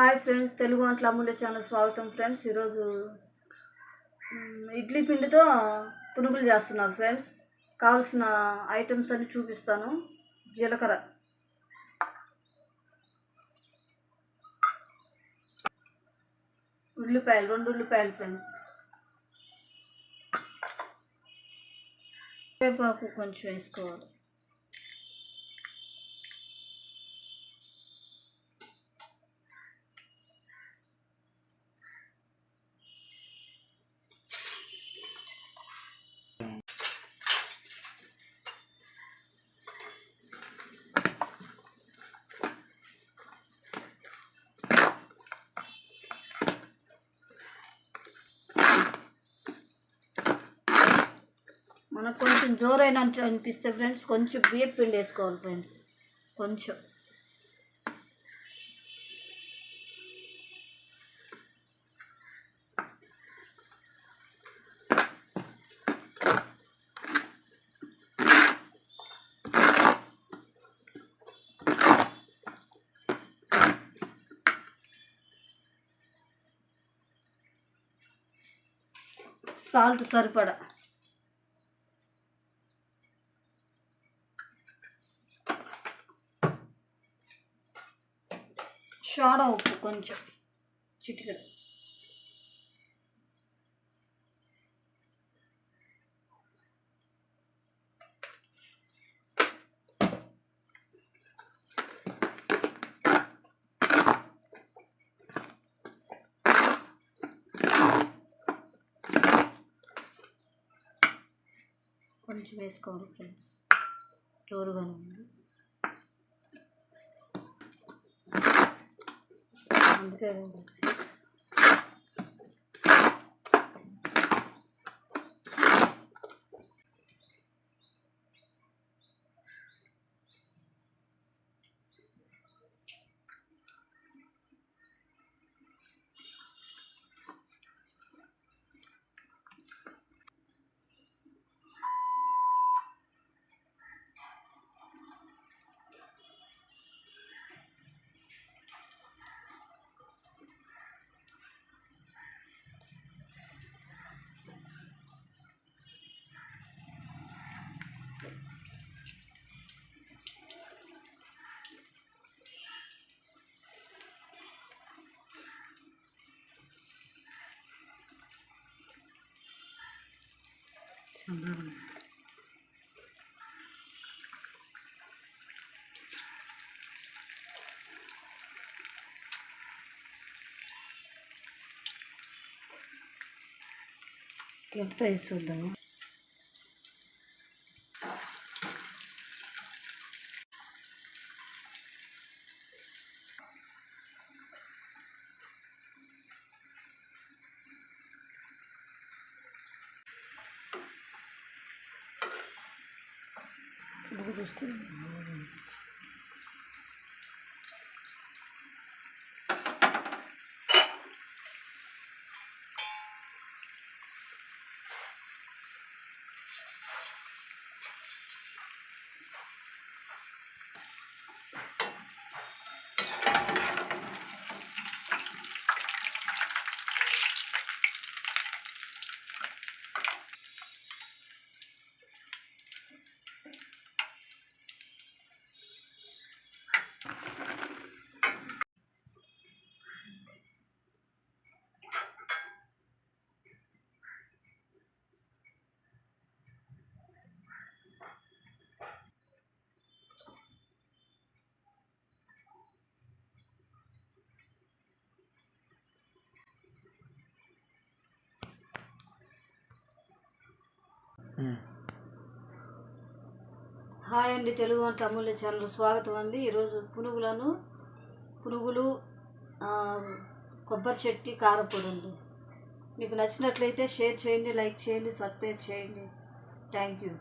Hi friends Telugu వంటల అమూల్య channel స్వాగతం friends. ఈరోజు ఇడ్లీ పిండితో పునుగులు చేస్తున్నారు ఫ్రెండ్స్. కావాల్సిన ఐటమ్స్ అన్ని చూపిస్తాను. జీలకర్ర. ఉల్లిపాయలు రెండు ఉల్లిపాయలు ఫ్రెండ్స్. వేపాకు కొంచెం వేసుకోవాలి. మనకు కొంచెం జోరైనట్టు అనిపిస్తే ఫ్రెండ్స్ కొంచెం బియ్యం పిండి వేసుకోవాలి ఫ్రెండ్స్. కొంచెం. సాల్ట్ సరిపడా. సోడా ఉప్పు కొంచెం చిటికెడు. కొంచెం వేసుకోవాలి ఫ్రెండ్స్. జోరుగానే ఉంది. 长。对。Andaram. Pronto, é isso, dá. göstereyim. Hi అండి తెలుగు వంట అమూల్య ఛానల్ స్వాగతం అండి. ఈరోజు పునుగులను పునుగులు కొబ్బరి చెట్టి కారపొడి అండి. మీకు నచ్చినట్లయితే షేర్ చేయండి లైక్ చేయండి సబ్స్క్రైబ్ చేయండి. Thank you.